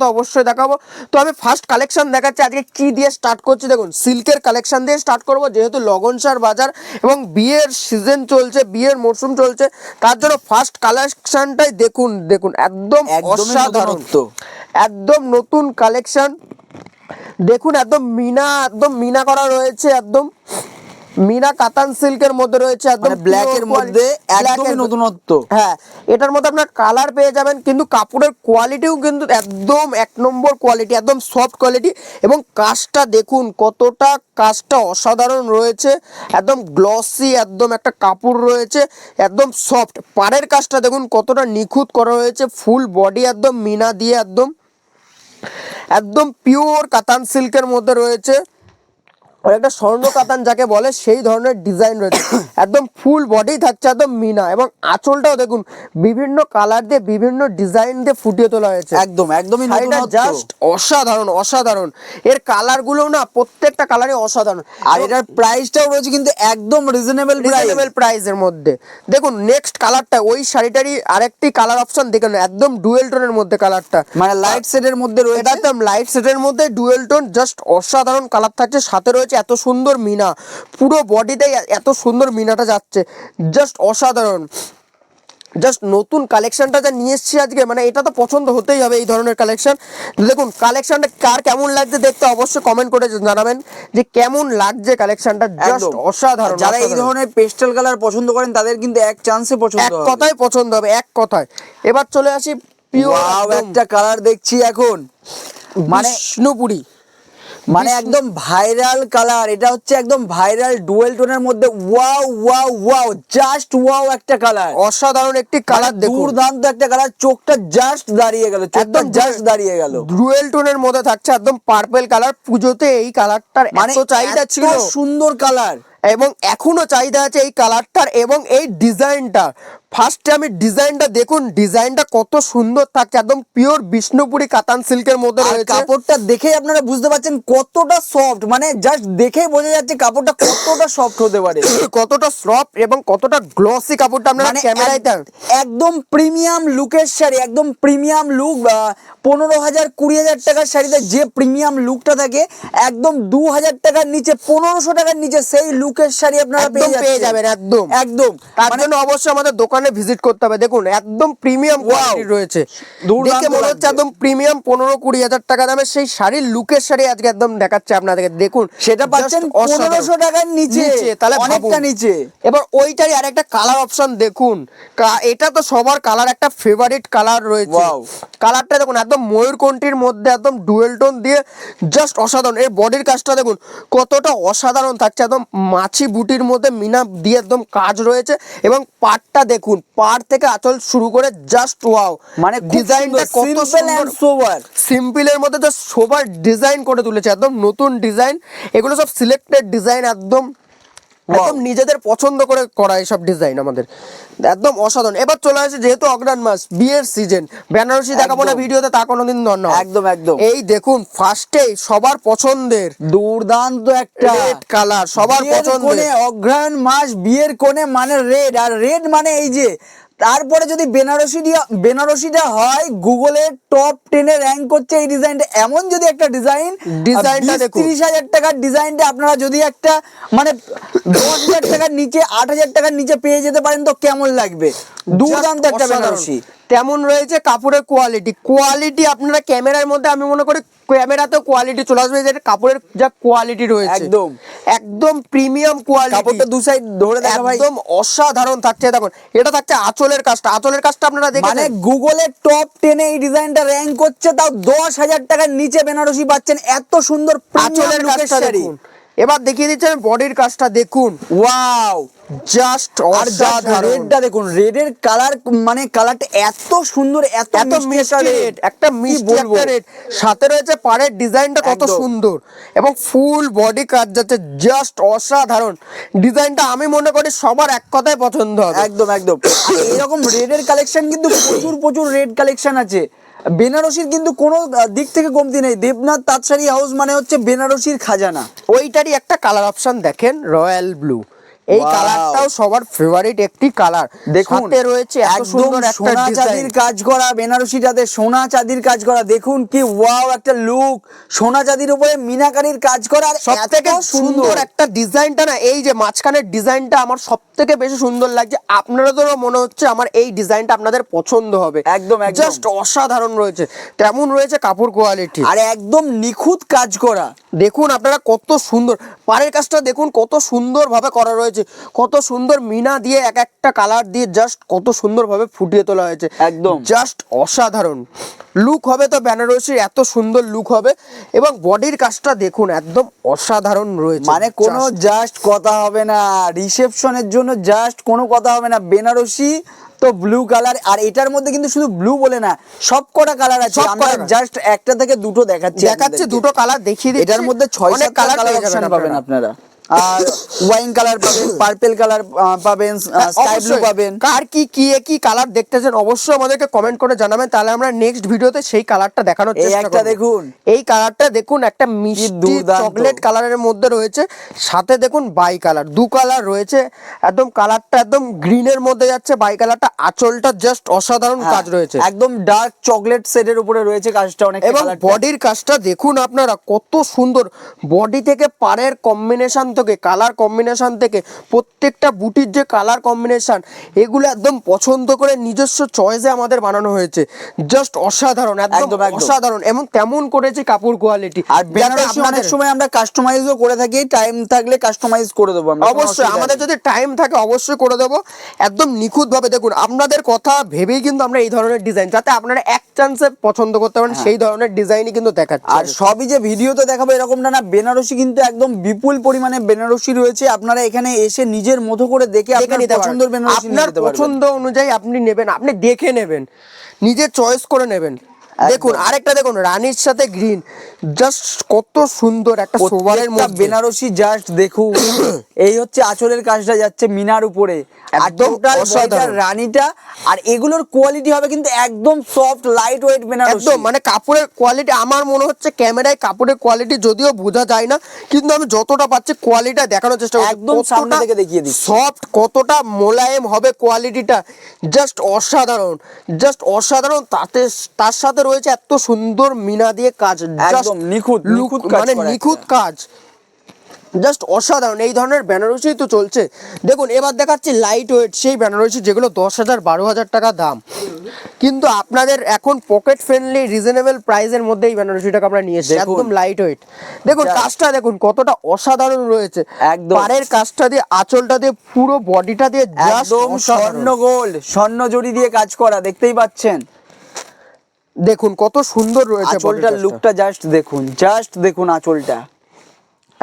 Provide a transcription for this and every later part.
তো অবশ্যই দেখাবো। তো আমি ফার্স্ট কালেকশন দেখাচ্ছি আজকে কি দিয়ে স্টার্ট করছি দেখুন। সিল্কের কালেকশন দিয়ে স্টার্ট করব যেহেতু লগনসার বাজার এবং বিয়ের সিজন চলছে বিয়ের মরশুম চলছে তার জন্য ফার্স্ট কালেকশনটাই দেখুন দেখুন একদম অসাধারণ। একদম নতুন কালেকশন দেখুন একদম মিনা একদম মিনা করা রয়েছে একদম। মিনা কাতান সিল্কের মধ্যে রয়েছে একদম মানে black pure এর মধ্যে একদমই নতুনত্ব। হ্যাঁ এটার মধ্যে আপনার কালার পেয়ে যাবেন কিন্তু কাপড়ের কোয়ালিটিও কিন্তু একদম এক নম্বর কোয়ালিটি একদম সফট কোয়ালিটি এবং কাজটা দেখুন কতটা কাজটা অসাধারণ রয়েছে। একদম গ্লসি একদম একটা কাপড় রয়েছে একদম সফট পাড়ের কাজটা দেখুন কতটা নিখুঁত করা হয়েছে ফুল বডি একদম মিনা দিয়ে একদম একদম পিওর কাতান সিল্কের মধ্যে রয়েছে। একটা স্বর্ণ কাতান যাকে বলে সেই ধরনের ডিজাইন রয়েছে। একদম ফুল বডি থাকছে একদম মিনা। এবং আঁচলটাও দেখুন বিভিন্ন কালার দিয়ে বিভিন্ন ডিজাইন দিয়ে ফুটিয়ে তোলা হয়েছে। একদম একদমই জাস্ট অসাধারণ অসাধারণ। এর কালারগুলো না প্রত্যেকটা কালারই অসাধারণ। আর এটার প্রাইসটাও রয়েছে কিন্তু একদম রিজনেবল প্রাইস রিজনেবল প্রাইসের মধ্যে। দেখুন নেক্সট কালারটা ওই শাড়িটারই আরেকটি কালার অপশন দেখুন একদম ডুয়েল টোনের মধ্যে কালারটা মানে লাইট সেটের মধ্যে রয়েছে? একদম লাইট সেটের মধ্যে ডুয়েল টোন জাস্ট অসাধারণ কালার থাকছে। সাথে রয়েছে এত সুন্দর মিনা। পুরো বডিতে এত সুন্দর মিনাটা যাচ্ছে। জাস্ট অসাধারণ। জাস্ট নতুন কালেকশনটা যা নিয়ে এসেছি আজকে মানে এটা তো পছন্দ হতেই হবে এই ধরনের কালেকশন দেখুন কালেকশানটা কার কেমন লাগছে দেখতে অবশ্যই কমেন্ট করে জানাবেন যে কেমন লাগছে কালেকশনটা জাস্ট অসাধারণ যারা এই ধরনের পেস্টেল কালার পছন্দ করেন তাদের কিন্তু এক চান্সে পছন্দ এক কথায় পছন্দ হবে এক কথায়। এবার চলে আসি পিওর একটা কালার দেখছি এখন। মানে বিষ্ণুপুরি। মানে একদম ভাইরাল কালার এটা হচ্ছে একদম ভাইরাল ডুয়েল টোনের মধ্যে wow wow wow just wow একটা কালার অসাধারণ একটি কালার দেখুন। দুর্দান্ত একটা কালার চোখটা জাস্ট দাঁড়িয়ে গেল একদম জাস্ট দাঁড়িয়ে গেল। ডুয়েল টোনের মধ্যে থাকছে একদম পার্পল কালার পুজোতে এই কালারটার মানে এত চাহিদা ছিল। সুন্দর কালার এবং এখনও চাহিদা আছে এই কালারটার এবং এই ডিজাইনটা। ফার্স্টে আমি ডিজাইনটা দেখুন ডিজাইনটা কত সুন্দর থাকছে একদম পিওর বিষ্ণুপুরি কাতান সিল্কের মধ্যে রয়েছে। কাপড়টা দেখে আপনারা বুঝতে পারছেন কতটা সফট মানে জাস্ট দেখে বোঝা যাচ্ছে কাপড়টা কতটা সফট হতে পারে। কতটা সফট এবং কতটা গ্লসি কাপড়টা আপনারা মানে ক্যামেরায় এক- একদম প্রিমিয়াম লুকের শাড়ি একদম প্রিমিয়াম লুক পনেরো হাজার কুড়ি হাজার টাকার শাড়িতে যে প্রিমিয়াম লুকটা থাকে একদম দু হাজার টাকার নিচে পনেরোশো টাকার নিচে সেই লুকের শাড়ি আপনারা পেয়ে পেয়ে যাবেন একদম। একদম। তার মানে জন্য অবশ্যই আমাদের দোকানে ভিজিট করতে হবে। দেখুন একদম প্রিমিয়াম কোয়ালিটি রয়েছে। দেখে মনে হচ্ছে একদম প্রিমিয়াম পনেরো কুড়ি হাজার টাকা দামের সেই শাড়ির লুকের শাড়ি আজকে একদম দেখাচ্ছে আপনাদেরকে। দেখুন সেটা পাচ্ছেন। পনেরোশো টাকার নিচে তাহলে অনেকটা নিচে। এবার ওইটারই আরেকটা কালার অপশন দেখুন। এটা তো সবার কালার একটা ফেভারিট কালার রয়েছে. কালারটা দেখুন একদম ময়ূরকণ্ঠীর মধ্যে একদম ডুয়েল টোন দিয়ে জাস্ট অসাধারণ। এর বডির কাজটা দেখুন কতটা অসাধারণ থাকছে একদম মাছি বুটির মধ্যে মিনা দিয়ে একদম কাজ রয়েছে এবং পাটটা দেখুন পাট থেকে আঁচল শুরু করে জাস্ট ওয়াও মানে ডিজাইনটা কত সোবার সিম্পলের মধ্যে তো সোভার ডিজাইন করে তুলেছে একদম নতুন ডিজাইন এগুলো সব সিলেক্টেড ডিজাইন একদম একদম নিজেদের পছন্দ করে করা এইসব ডিজাইন আমাদের। একদম অসাধারণ। এবার চলে আসে যেহেতু অগ্রাণ মাস বিয়ের সিজন বেনারসি দেখাবো না। ভিডিওতে তা কোনোদিন নয়। একদম, একদম। এই দেখুন ফার্স্টে সবার পছন্দের। দুর্দান্ত একটা রেড কালার সবার পছন্দের। অগ্রহায়ণ মাস বিয়ের কোণে মানে রেড আর রেড মানে এই যে তারপরে যদি বেনারসি দিয়া বেনারসিটা হয় গুগলের টপ টেনে র্যাঙ্ক করছে এই ডিজাইনটা এমন যদি একটা ডিজাইন ডিজাইনটা। তিরিশ হাজার টাকার ডিজাইনটা আপনারা যদি একটা মানে দশ হাজার টাকার নিচে আট হাজার টাকার নিচে পেয়ে যেতে পারেন তো কেমন লাগবে? দুর্দান্ত একটা বেনারসি। তেমন রয়েছে কাপড়ের কোয়ালিটি কোয়ালিটি আপনারা ক্যামেরার মধ্যে আমি মনে করি ক্যামেরাতেও কোয়ালিটি চলে আসবে যেটা কাপড়ের যা কোয়ালিটি রয়েছে। একদম। একদম প্রিমিয়াম কোয়ালিটি কাপড়টা দু সাইড ধরে দেখা ভাই। একদম অসাধারণ থাকছে দেখুন। এটা থাকছে আঁচলের কাজটা। আঁচলের কাজটা আপনারা দেখেন মানে গুগলের টপ টেনে এই ডিজাইনটা র্যাঙ্ক করছে তাও দশ হাজার টাকার নিচে বেনারসি পাচ্ছেন। এত সুন্দর আঁচলের কাজটা দেখুন। এবার দেখিয়ে দিচ্ছি আমি বডির কাজটা দেখুন। ওয়াও জাস্ট আর রেডটা দেখুন রেডের কালার মানে কালারটা এত সুন্দর এত এত মিষ্টি রেড একটা মিষ্টি বলব? একটা রেড সাথে রয়েছে পাড়ের ডিজাইনটা কত সুন্দর এবং ফুল বডি কাজ যাচ্ছে জাস্ট অসাধারণ। ডিজাইনটা আমি মনে করি সবার এক কথায় পছন্দ হবে। একদম একদম। এরকম রেডের কালেকশন কিন্তু প্রচুর প্রচুর রেড কালেকশন আছে। বেনারসির কিন্তু কোনো দিক থেকে কমতি নেই। দেবনাথ তাঁতশাড়ি হাউস মানে হচ্ছে বেনারসির খাজানা। ওইটারই একটা কালার অপশান দেখেন রয়্যাল ব্লু এই! কালারটাও সবার ফেভারিট একটি কালার। দেখুন রয়েছে একদম সুন্দর সোনা চাঁদির কাজ করা বেনারসিটাতে সোনা চাঁদির কাজ করা দেখুন কি ওয়াও একটা লুক সোনা চাঁদির উপরে মিনাকারির কাজ করা আর সব থেকে সুন্দর একটা ডিজাইনটা না এই যে মাঝখানের ডিজাইনটা আমার সব থেকে বেশি সুন্দর লাগছে। আপনাদেরও মনে হচ্ছে আমার এই ডিজাইনটা আপনাদের পছন্দ হবে। একদম, একদম। জাস্ট অসাধারণ রয়েছে। তেমন রয়েছে কাপড় কোয়ালিটি আর একদম নিখুঁত কাজ করা। দেখুন আপনারা কত সুন্দর পাড়ের কাজটা দেখুন কত সুন্দরভাবে করা রয়েছে। কত সুন্দর মিনা দিয়ে এক একটা কালার দিয়ে জাস্ট কত সুন্দরভাবে ফুটিয়ে তোলা হয়েছে। একদম। জাস্ট অসাধারণ। লুক হবে তো বেনারসির এত সুন্দর লুক হবে। এবং বডির কাজটা দেখুন একদম অসাধারণ রয়েছে। মানে কোনো জাস্ট কথা হবে না। রিসেপশনের জন্য জাস্ট কোনো কথা হবে না। বেনারসি তো ব্লু কালার আর এটার মধ্যে কিন্তু শুধু ব্লু বলে না সব কটা কালার আছে আমরা জাস্ট একটা থেকে দুটো দেখাচ্ছি দেখাচ্ছে। দুটো কালার দেখিয়ে দিচ্ছি। এটার মধ্যে ছয় সাতটা কালার অপশন পাবেন আপনারা। আর ওয়াইন কালার পাবেন পার্পল কালার পাবেন স্কাই ব্লু পাবেন। কার কি কি কি কালার দেখতে চান অবশ্যই আমাদেরকে কমেন্ট করে জানাবেন। তাহলে আমরা নেক্সট ভিডিওতে সেই কালারটা দেখানোর চেষ্টা একটা দেখুন। এই কালারটা দেখুন একটা মিষ্টি। চকলেট কালারের মধ্যে রয়েছে। সাথে দেখুন বাই কালার দু কালার রয়েছে। একদম কালারটা একদম গ্রিনের মধ্যে যাচ্ছে বাই কালারটা আঁচলটা জাস্ট অসাধারণ হ্যাঁ, কাজ রয়েছে। একদম ডার্ক চকলেট শেডের উপরে রয়েছে কাজটা অনেক এবং বডির কাজটা দেখুন আপনারা কত সুন্দর। বডি থেকে পাড়ের কম্বিনেশন থেকে কালার কম্বিনেশন থেকে প্রত্যেকটা বুটির যে কালার কম্বিনেশন এগুলো একদম পছন্দ করে নিজস্ব চয়েসে আমাদের বানানো হয়েছে। জাস্ট অসাধারণ একদম। অসাধারণ এবং তেমন করেছে কাপড় কোয়ালিটি আর বেনারসি অনেক সময় আমরা কাস্টমাইজও করে থাকি টাইম থাকলে কাস্টমাইজ করে দেবো অবশ্যই আমাদের যদি টাইম থাকে অবশ্যই করে দেবো। একদম নিখুঁত ভাবে দেখুন আপনাদের কথা ভেবেই কিন্তু আমরা এই ধরনের ডিজাইন যাতে আপনারা এক চান্সে পছন্দ করতে পারেন সেই ধরনের ডিজাইনই কিন্তু দেখাচ্ছে। আর সবই যে ভিডিওতে দেখাবো এরকমটা না বেনারসি কিন্তু একদম বিপুল পরিমাণে বেনারসি রয়েছে। আপনারা এখানে এসে নিজের মতো করে দেখে আপনার পছন্দের বেনারসি আপনার পছন্দ অনুযায়ী আপনি নেবেন আপনি দেখে নেবেন নিজে চয়েস করে নেবেন। দেখুন আরেকটা দেখুন রানীর সাথে গ্রিন জাস্ট কত সুন্দর একটা সোভারের মধ্যে। বেনারসি জাস্ট দেখুন। এই হচ্ছে আঁচলের কাজটা যাচ্ছে মিনার উপরে। একদম রানীটা আর এগুলোর কোয়ালিটি হবে কিন্তু একদম সফট লাইট ওয়েট বেনারসি। একদম মানে কাপড়ের কোয়ালিটি আমার মনে হচ্ছে ক্যামেরায় কাপড়ের কোয়ালিটি যদিও বোঝা যায় না কিন্তু আমি যতটা পাচ্ছি কোয়ালিটিটা দেখানোর চেষ্টা করছি। একদম সামনে থেকে দেখিয়ে দিচ্ছি। সফট কতটা মোলায়েম হবে কোয়ালিটিটা জাস্ট অসাধারণ। জাস্ট অসাধারণ তাতে তার সাথে রয়েছে এত সুন্দর মিনা দিয়ে কাজ একদম নিখুঁত, নিখুঁত মানে নিখুঁত কাজ। জাস্ট অসাধারণ এই ধরনের বেনারসি তো চলছে। দেখুন এবার দেখাচ্ছি লাইট ওয়েট সেই বেনারসি যেগুলো দশ হাজার বারো হাজার টাকা দাম। কিন্তু আপনাদের এখন পকেট ফ্রেন্ডলি রিজনেবল প্রাইসের মধ্যে এই বেনারসিটাকে আমরা নিয়ে এসেছি একদম লাইট ওয়েট দেখুন কাজটা দেখুন কতটা অসাধারণ রয়েছে। একদম। পাড়ের কাজটা দিয়ে আঁচলটা দিয়ে পুরো বডিটা দিয়ে একদম স্বর্ণ গোল্ড স্বর্ণ জড়ি দিয়ে কাজ করা দেখতেই পাচ্ছেন। দেখুন কত সুন্দর রয়েছে আঁচলটার লুকটা জাস্ট দেখুন জাস্ট দেখুন আঁচলটা।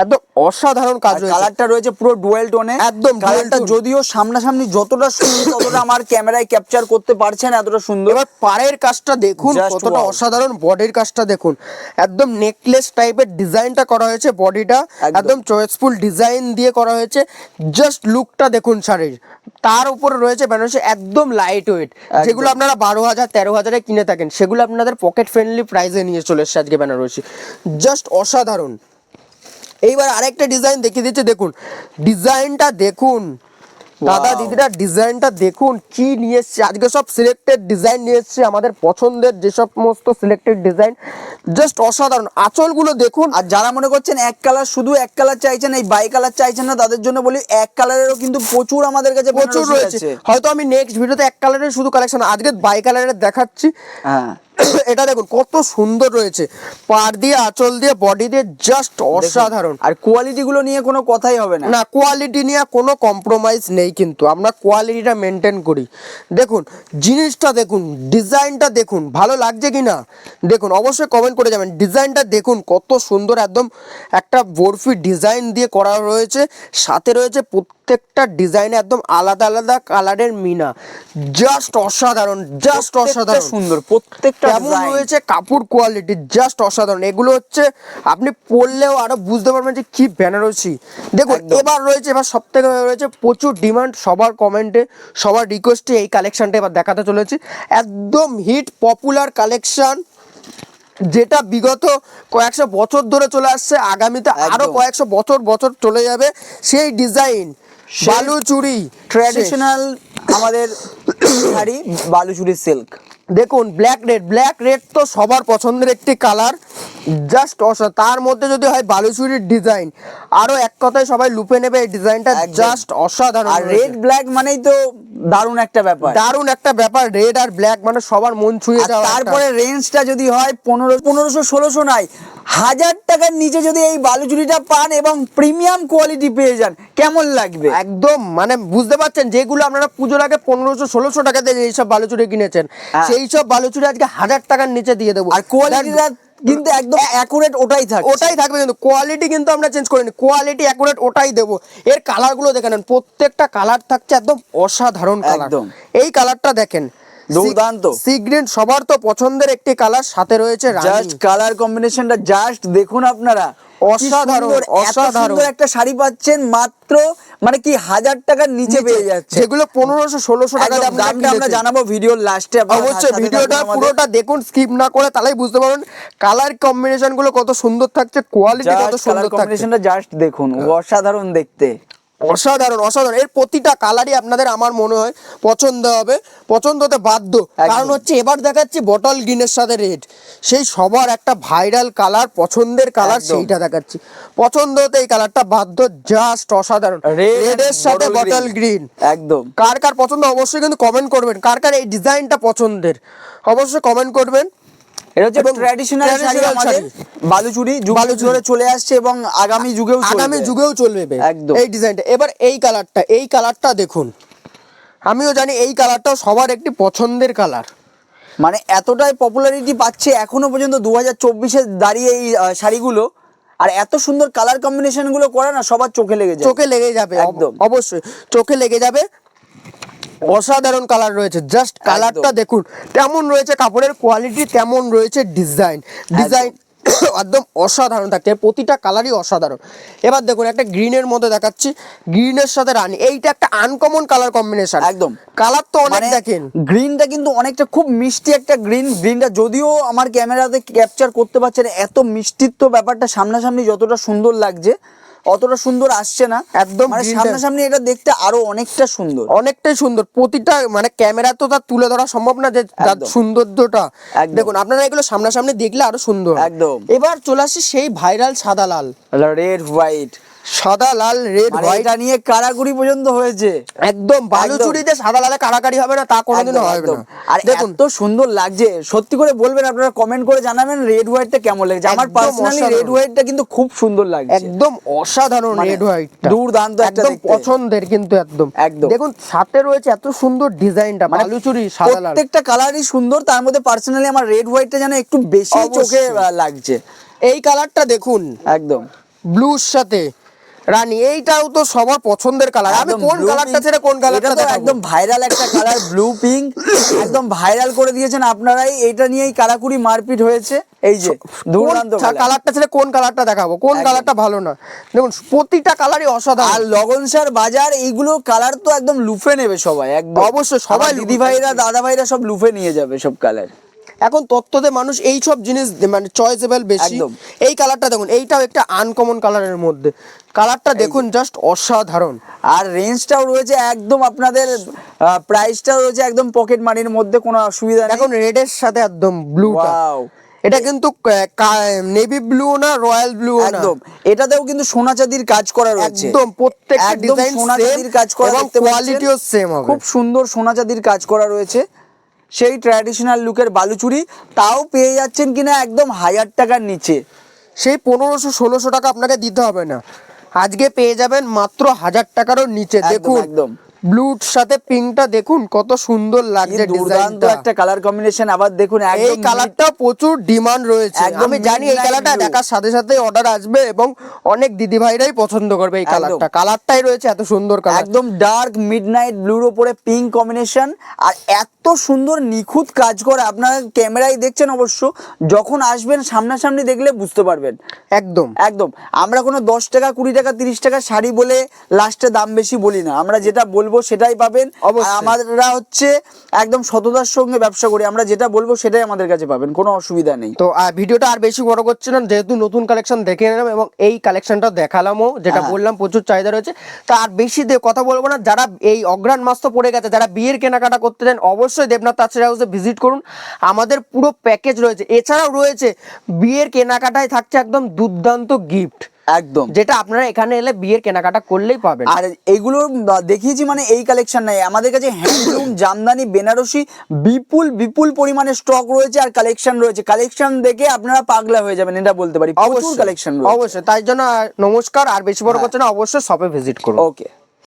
একদম অসাধারণ কাজ রয়েছে। কালারটা রয়েছে পুরো ডুয়েল টোনে একদম কালারটা যদিও সামনাসামনি যতটা সুন্দর ততটা আমার ক্যামেরায় ক্যাপচার করতে পারছে না এতটা সুন্দর। এবার পাড়ের কাজটা দেখুন কতটা অসাধারণ বডির কাজটা দেখুন। একদম নেকলেস টাইপের ডিজাইনটা করা হয়েছে বডিটা একদম। একদম চয়েসফুল ডিজাইন দিয়ে করা হয়েছে। জাস্ট লুকটা দেখুন শাড়ির। তার উপরে রয়েছে বেনারসি একদম লাইট ওয়েট যেগুলো আপনারা বারো হাজার তেরো হাজারে কিনে থাকেন সেগুলো আপনাদের পকেট ফ্রেন্ডলি প্রাইসে নিয়ে চলে এসছে আজকে বেনারসি। জাস্ট অসাধারণ। এইবার আরেকটা ডিজাইন দেখিয়ে দিচ্ছে দেখুন। ডিজাইনটা দেখুন। দাদা দিদিরা ডিজাইনটা দেখুন কি নিয়ে এসছে। আজকে সব সিলেক্টেড ডিজাইন নিয়ে এসছে আমাদের পছন্দের যে সমস্ত সিলেক্টেড ডিজাইন জাস্ট অসাধারণ। আঁচলগুলো দেখুন। আর যারা মনে করছেন এক কালার শুধু এক কালার চাইছেন এই বাই কালার চাইছেন না তাদের জন্য বলি এক কালারেরও কিন্তু প্রচুর আমাদের কাছে প্রচুর রয়েছে। হয়তো আমি নেক্সট ভিডিওতে এক কালারের শুধু কালেকশন আজকে বাই কালারের দেখাচ্ছি। হ্যাঁ। এটা দেখুন কত সুন্দর রয়েছে। পার দিয়ে আঁচল দিয়ে বডি দিয়ে জাস্ট অসাধারণ। আর কোয়ালিটি গুলো নিয়ে কোনো কথাই হবে না। না কোয়ালিটি নিয়ে কোনো কম্প্রোমাইজ নেই কিন্তু। আমরা কোয়ালিটিটা মেনটেন করি। দেখুন জিনিসটা দেখুন ডিজাইনটা দেখুন ভালো লাগছে কি না? দেখুন অবশ্যই কমেন্ট করে যাবেন। ডিজাইনটা দেখুন কত সুন্দর একদম একটা বরফি ডিজাইন দিয়ে করা রয়েছে। সাথে রয়েছে প্রত্যেকটা ডিজাইনে একদম আলাদা আলাদা কালারের মিনা। জাস্ট অসাধারণ জাস্ট অসাধারণ। সুন্দর প্রত্যেকটা এমন। রয়েছে কাপড় কোয়ালিটি জাস্ট অসাধারণ। এগুলো হচ্ছে আপনি পরলেও আরও বুঝতে পারবেন যে কি বেনারসি দেখুন এবার রয়েছে এবার সব থেকে রয়েছে প্রচুর ডিমান্ড সবার কমেন্টে সবার রিকোয়েস্টে এই কালেকশনটা এবার দেখাতে চলেছি। একদম হিট পপুলার কালেকশন যেটা বিগত কয়েকশো বছর ধরে চলে আসছে। আগামীতে আরও কয়েকশো বছর বছর চলে যাবে। সেই ডিজাইন বালুচুরি ট্র্যাডিশনাল আমাদের শাড়ি বালুচুরি সিল্ক দেখুন ব্ল্যাক রেড ব্ল্যাক রেড তো সবার পছন্দের একটি কালার জাস্ট তার মধ্যে যদি হয় বালুচুরির ডিজাইন আরও এক কথায় সবাই লুপে নেবে এই ডিজাইনটা জাস্ট অসাধারণ আর রেড ব্ল্যাক মানেই তো দারুণ একটা ব্যাপার। দারুণ একটা ব্যাপার রেড আর ব্ল্যাক মানে সবার মন ছুঁয়ে যাওয়া তারপরে রেঞ্জটা যদি হয় পনেরো পনেরোশো ষোলোশো নাই হাজার টাকার নিচে যদি এই বালুচুরিটা পান এবং প্রিমিয়াম কোয়ালিটি পেয়ে যান কেমন লাগবে? একদম মানে বুঝতে পারছেন যেগুলো আপনারা পুজোর আগে পনেরোশো ষোলোশো টাকা টাকাতে এইসব বালুচুরি কিনেছেন হ্যাঁ। সেই সব বালুচুরি আজকে হাজার টাকার নিচে দিয়ে দেবো। আর কোয়ালিটিটা কিন্তু একদম অ্যাকুরেট ওটাই থাকে ওটাই থাকবে কিন্তু। কোয়ালিটি কিন্তু আমরা চেঞ্জ করিনি কোয়ালিটি অ্যাকুরেট ওটাই দেবো। এর কালারগুলো দেখে নেন। প্রত্যেকটা কালার থাকছে একদম অসাধারণ কালার একদম। এই কালারটা দেখেন। দুর্দান্ত। সি গ্রিন সবার তো পছন্দের একটি কালার সাথে রয়েছে জাস্ট কালার কম্বিনেশনটা জাস্ট দেখুন আপনারা। অসাধারণ, অসাধারণ। একটা শাড়ি পাচ্ছেন মাত্র মানে কি হাজার টাকার নিচে পেয়ে যাচ্ছে। যেগুলো পনেরোশো ষোলোশো টাকা দামটা আমরা জানাব ভিডিওর লাস্টে অবশ্যই ভিডিওটা পুরোটা দেখুন স্কিপ না করে তাহলেই বুঝতে পারবেন কালার কম্বিনেশনগুলো কত সুন্দর থাকছে কোয়ালিটি কত সুন্দর কম্বিনেশনটা জাস্ট দেখুন অসাধারণ দেখতে। অসাধারণ অসাধারণ। এর প্রতিটা কালারই আপনাদের আমার মনে হয় পছন্দ হবে পছন্দ হতে বাধ্য কারণ হচ্ছে এবার দেখাচ্ছি বটল গ্রিনের সাথে রেড সেই সবার একটা ভাইরাল কালার পছন্দের কালার সেইটা দেখাচ্ছি। পছন্দ হতে এই কালারটা বাধ্য জাস্ট অসাধারণ। রেডের সাথে বটল। গ্রিন একদম। কার কার পছন্দ অবশ্যই কিন্তু কমেন্ট করবেন। কার কার এই ডিজাইনটা পছন্দের অবশ্যই কমেন্ট করবেন। এটা হচ্ছে ট্র্যাডিশনাল শাড়ি আমাদের বালুচুরি ধরে চলে আসছে এবং আগামী যুগেও আগামী যুগেও চলবে একদম। এই ডিজাইনটা। এবার এই কালারটা এই কালারটা দেখুন। আমিও জানি এই কালারটা সবার একটি পছন্দের কালার। মানে এতটাই পপুলারিটি পাচ্ছে এখনও পর্যন্ত দু হাজার চব্বিশে দাঁড়িয়ে এই শাড়িগুলো। আর এত সুন্দর কালার কম্বিনেশনগুলো করে না সবার চোখে লেগে যাবে চোখে লেগে যাবে একদম। অবশ্যই। চোখে লেগে যাবে। অসাধারণ কালার রয়েছে। জাস্ট কালারটা দেখুন তেমন রয়েছে কাপড়ের কোয়ালিটি তেমন রয়েছে ডিজাইন ডিজাইন একদম অসাধারণ থাকছে প্রতিটা কালারই অসাধারণ। এবার দেখুন একটা গ্রিনের মধ্যে দেখাচ্ছি। গ্রিনের সাথে রানি এইটা একটা আনকমন কালার কম্বিনেশন একদম। কালার তো অনেক মানে দেখেন। গ্রিনটা কিন্তু অনেকটা খুব মিষ্টি একটা গ্রিন গ্রিনটা যদিও আমার ক্যামেরাতে ক্যাপচার করতে পারছে না এত মিষ্টিত্ব ব্যাপারটা সামনাসামনি যতটা সুন্দর লাগছে অতটা সুন্দর আসছে না। একদম মানে সামনাসামনি এটা দেখতে আরও অনেকটা সুন্দর। অনেকটাই সুন্দর। প্রতিটা মানে ক্যামেরা তো তার তুলে ধরা সম্ভব না যে তার সৌন্দর্যটা। দেখুন আপনারা এগুলো সামনাসামনি দেখলে আরও সুন্দর একদম। এবার চলে আসি সেই ভাইরাল সাদা লাল। রেড হোয়াইট সাদা লাল রেড মানে হোয়াইট নিয়ে কারাগুড়ি পর্যন্ত হয়েছে। একদম বালুচুরিতে সাদা লালে কারাকারি হবে না তা কোনোদিনও একদম, হবে না। আর দেখুন। এত সুন্দর লাগছে। সত্যি করে বলবেন আপনারা কমেন্ট করে জানাবেন রেড হোয়াইটটা কেমন লাগছে? আমার পার্সোনালি রেড হোয়াইটটা কিন্তু খুব সুন্দর লাগছে। একদম অসাধারণ মানে রেড হোয়াইট দুর্দান্ত একটা একদম পছন্দের কিন্তু একদম। একদম। দেখুন সাথে রয়েছে এত সুন্দর ডিজাইনটা মানে বালুচুরি সাদা লাল। প্রত্যেকটা কালারই সুন্দর তার মধ্যে পার্সোনালি আমার রেড হোয়াইটটা যেন একটু বেশি চোখে লাগছে। এই কালারটা দেখুন। একদম। ব্লুর সাথে। রানী এইটাও তো সবার পছন্দের কালার আমি কোন কালারটা ছেড়ে কোন কালারটা দেখাবো? একদম ভাইরাল একটা কালার ব্লু পিঙ্ক একদম ভাইরাল করে দিয়েছেন আপনারাই। এটা নিয়েই কারাকুরি মারপিট হয়েছে। এই যে দুর্দান্ত। কালারটা ছেড়ে কোন কালারটা দেখাবো? কোন কালারটা ভালো না দেখুন প্রতিটা কালারই অসাধারণ। আর লগনসার বাজার এইগুলো কালার তো একদম লুফে নেবে সবাই একদম। অবশ্যই, সবাই দিদি ভাইরা দাদা ভাইরা সব লুফে নিয়ে যাবে সব কালার এখন তত্ত্বতে মানুষ এই সব জিনিস মানে চয়েসেবল বেশি। এই কালারটা দেখুন এইটাও একটা আনকমন কালারের মধ্যে। কালারটা দেখুন জাস্ট অসাধারণ। আর রেঞ্জটাও রয়েছে একদম আপনাদের প্রাইসটাও রয়েছে একদম পকেট মানির মধ্যে কোনো অসুবিধা নেই। এখন রেডের সাথে একদম Wow! এটা কিন্তু নেভি ব্লু না রয়্যাল ব্লু না? একদম। এটাতেও কিন্তু সোনা চাঁদির কাজ করা রয়েছে। একদম প্রত্যেকটা ডিজাইন সোনা চাঁদির কাজ করা দেখতে কোয়ালিটিও সেম হবে। খুব সুন্দর সোনা চাঁদির কাজ করা রয়েছে। সেই ট্র্যাডিশনাল লুকের বালুচুরি তাও পেয়ে যাচ্ছেন কিনা একদম হাজার টাকার নিচে। সেই পনেরোশো ষোলোশো টাকা আপনাকে দিতে হবে না। আজকে পেয়ে যাবেন মাত্র হাজার টাকারও নিচে দেখুন। একদম। ব্লুর সাথে পিঙ্কটা দেখুন কত সুন্দর লাগছে দুর্দান্ত একটা কালার কম্বিনেশন আবার দেখুন এই কালারটা প্রচুর ডিমান্ড রয়েছে। আমি জানি এই কালারটা দেখার সাথে সাথে অর্ডার আসবে এবং অনেক দিদি ভাইরাই পছন্দ করবে এই কালারটা কালারটাই রয়েছে এত সুন্দর কালার একদম ডার্ক মিডনাইট ব্লুর ওপরে পিঙ্ক কম্বিনেশন আর এত সুন্দর নিখুঁত কাজ করে আপনারা ক্যামেরায় দেখছেন অবশ্য যখন আসবেন সামনাসামনি দেখলে বুঝতে পারবেন। একদম। একদম। আমরা কোনো দশ টাকা কুড়ি টাকা তিরিশ টাকা শাড়ি বলে লাস্টে দাম বেশি বলি না। আমরা যেটা বলব বলব সেটাই পাবেন। আমরা হচ্ছে একদম সততার সঙ্গে ব্যবসা করি। আমরা যেটা বলব সেটাই আমাদের কাছে পাবেন কোনো অসুবিধা নেই। তো ভিডিওটা আর বেশি বড় করছি না যেহেতু নতুন কালেকশন দেখে নিলাম এবং এই কালেকশনটা দেখালামও যেটা হ্যাঁ। বললাম প্রচুর চাহিদা রয়েছে। তা আর বেশি দিয়ে কথা বলব না যারা এই অগ্রাণ মাস তো পড়ে গেছে যারা বিয়ের কেনাকাটা করতে চান অবশ্যই দেবনাথ তাছাড়া হাউসে ভিজিট করুন। আমাদের পুরো প্যাকেজ রয়েছে। এছাড়াও রয়েছে বিয়ের কেনাকাটায় থাকছে একদম দুর্দান্ত গিফট একদম। যেটা আপনারা এখানে এলে বিয়ের কেনাকাটা করলেই পাবেন। আর এইগুলো দেখিয়েছি মানে এই কালেকশন নাই। আমাদের কাছে হ্যান্ডলুম জামদানি বেনারসি বিপুল বিপুল পরিমাণে স্টক রয়েছে আর কালেকশন রয়েছে। কালেকশন দেখে আপনারা পাগলা হয়ে যাবেন এটা বলতে পারি। প্রচুর কালেকশন অবশ্যই। তাই জন্য নমস্কার আর বেশি বড় করছে না অবশ্যই শপে ভিজিট করুন। ওকে